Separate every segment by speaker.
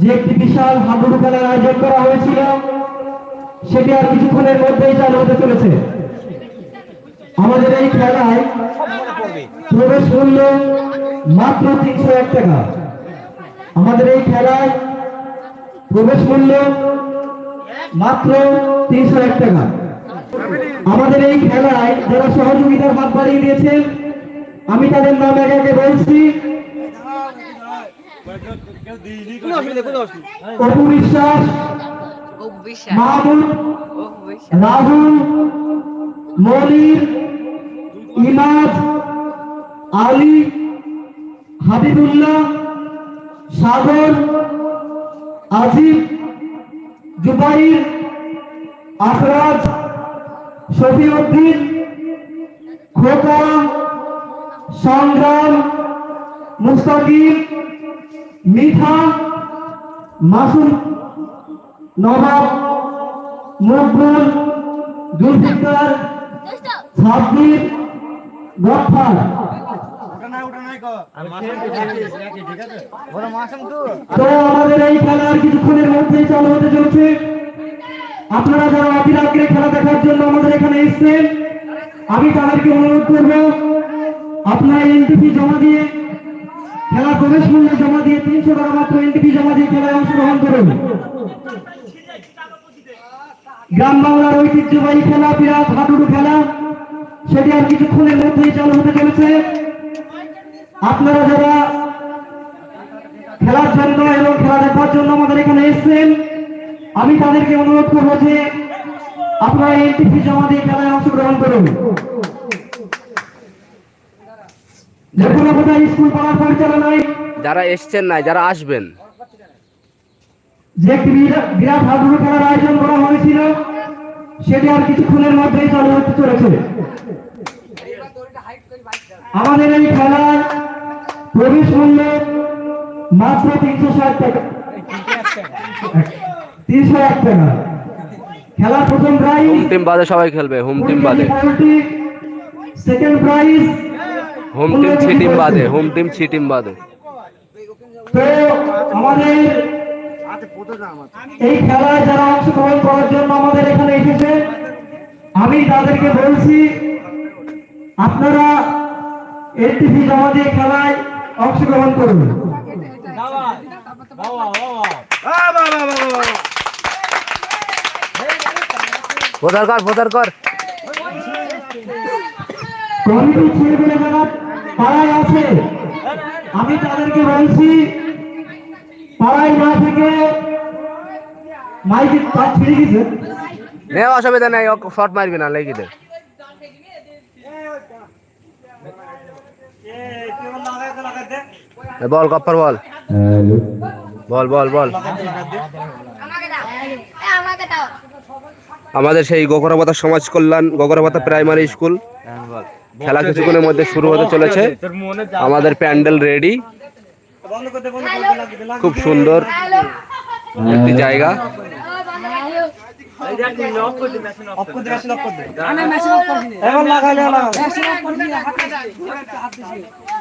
Speaker 1: যে একটি বিশাল হাডুডু খেলার আয়োজন করা হয়েছিল, সেটি আর কিছুক্ষণের মধ্যেই চালু হতে চলেছে। আমাদের এই খেলায় প্রবেশ মূল্য মাত্র তিনশো এক টাকা। আমাদের এই খেলায় প্রবেশ মূল্য মাত্র তিনশো এক টাকা। আমাদের এই খেলায় যারা সহযোগিতার হাত বাড়িয়ে দিয়েছেন, আমি তাদের নাম একে বলছি। অপু বিশ্বাস
Speaker 2: অভিশাপ
Speaker 1: রাহুল মনির ইমাজ আলী হাবিবুল্লাহ সাগর আজিব জুবাইর আখরাজ শফিউদ্দিন খোকা সংগ্রাম মুস্তাকিম মিঠা মাসুম নবাব মকবুল জুলফিকার সাব্বির গফফার। তো আমাদের এই খেলার কিছুক্ষণের মধ্যেই চালু হতে চলছে। আপনারা যারা অধীর আগ্রে খেলা দেখার জন্য আমাদের এখানে এসছেন আমি তাদেরকে অনুরোধ করব আপনারা এনটিপি জমা দিয়ে খেলা প্রবেশ মূল্য জমা দিয়ে তিনশো টাকা মাত্র এনটিপি জমা দিয়ে খেলায় অংশগ্রহণ করুন। গ্রাম বাংলার ঐতিহ্যবাহী খেলা, বিরাট হাডুডু খেলা, সেটি আর কিছুক্ষণের মধ্যেই চালু হতে চলেছে। আপনারা যারা খেলার জন্য এবং খেলা দেখার জন্য আমাদের এখানে এসেছেন, আমি তাদেরকে অনুরোধ করব যে আপনারা এনটিপি জমা দিয়ে খেলায় অংশগ্রহণ করুন। স্কুল পাড়ার পরিচালনায়
Speaker 3: যারা এসছেন না যারা আসবেন।
Speaker 1: যে একটি বিরাট খেলার আয়োজন করা হয়েছিল সেটি আর কিছুক্ষণের মধ্যেই চালু হতে চলেছে। আমাদের এই খেলার প্রবেশ মূল্য মাত্র তিনশো ষাট টাকা। তিনশো এক টাকা। খেলার প্রথম প্রাইজ
Speaker 3: হোম টিম বাদে সবাই খেলবে হোম টিম বাদে।
Speaker 1: সেকেন্ড প্রাইজ
Speaker 3: হোম টিম ছি টিম বাদে হোম টিম ছি টিম বাদে।
Speaker 1: তো আমাদের এই খেলায় যারা অংশগ্রহণ করার জন্য আমাদের এখানে এসেছে আমি তাদেরকে বলছি আপনারা এনটিভি জমা দিয়ে খেলায় অংশগ্রহণ করুন।
Speaker 3: ভোটার কর ভোটার কর।
Speaker 1: ছেলেগুলো যারা পাড়ায় আছে। আমি তাদেরকে বলছি পাড়ায় না থেকে মাইকে কাজ ছেড়ে গেছে।
Speaker 3: নে অসুবিধা নেই শর্ট মারবি না লেগে দে। বল কপ্পর বল। বল বল বল।
Speaker 2: আমাকে দাও। আমাকে দাও
Speaker 3: আমাদের সেই গোকরাপাতা সমাজ কল্যাণ গোকরাপাতা প্রাইমারি স্কুল খেলা কিছুক্ষণের মধ্যে শুরু হতে চলেছে আমাদের প্যান্ডেল রেডি খুব সুন্দর একটি জায়গা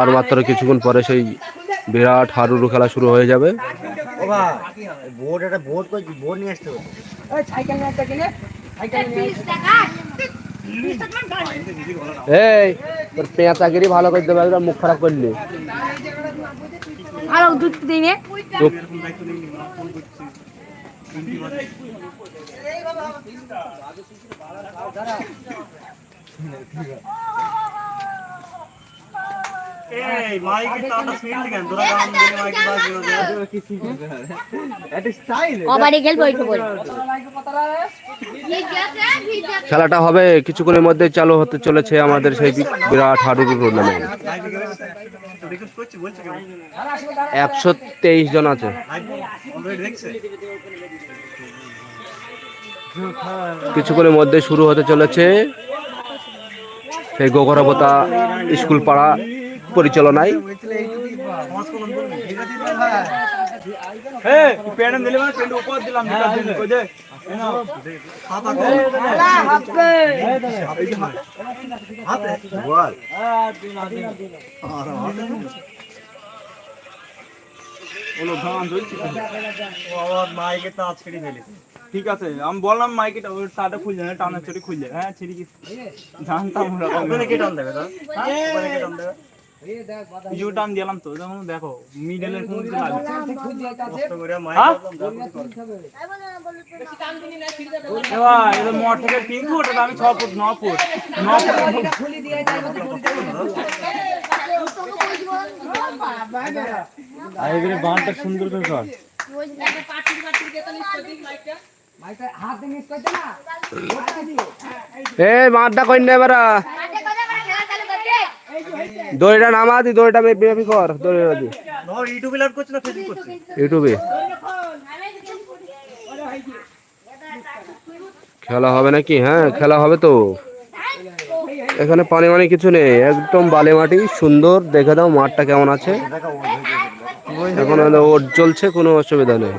Speaker 3: আর মাত্র কিছুক্ষণ পরে সেই বিরাট হারুরু খেলা শুরু হয়ে যাবে। এই তোর পেঁচাগিরি ভালো করে দেবে একদম মুখ খারাপ করলি।
Speaker 2: আরও দুধ দিই নে।
Speaker 3: চুপ
Speaker 2: কবাডি খেলব একটু বল।
Speaker 3: খেলাটা হবে কিছুক্ষণের মধ্যে চালু হতে চলেছে আমাদের সেই বিরাট হাডুডু টুর্নামেন্ট একশো তেইশ জন আছে। কিছুক্ষণের মধ্যে শুরু হতে চলেছে। সেই গোগরাবতা স্কুল পাড়া পরিচালনায়।
Speaker 4: মাইকে তো ছেড়ে ফেলে
Speaker 5: ঠিক আছে আমি বললাম মাইকেটা ওর তাটা খুলছে না টানা চড়ি খুলছে হ্যাঁ ছিড়ি কি জানতাম ওরা
Speaker 4: কে টান দেবে তো ওখানে টান দেবে?
Speaker 5: কিছু টান দিলাম তো যেমন দেখো মিডলের কোন হ্যাঁ? এবার থেকে তিন ফুট এটা আমি ছ ফুট ন ফুট ন ফুট।
Speaker 4: আর বাঁধটা সুন্দর করে কর।
Speaker 3: এ মাঠটা কই না এবার দড়িটা নামা দি দড়িটা কর দড়িটা দি।
Speaker 4: ইউটিউবে লাইভ করছে না ফেসবুক করছে।
Speaker 3: ইউটিউবে। খেলা হবে নাকি? হ্যাঁ খেলা হবে তো। এখানে পানি মানি কিছু নেই একদম বালি মাটি সুন্দর। দেখে দাও মাঠটা কেমন আছে। এখন ওট চলছে কোনো অসুবিধা নেই।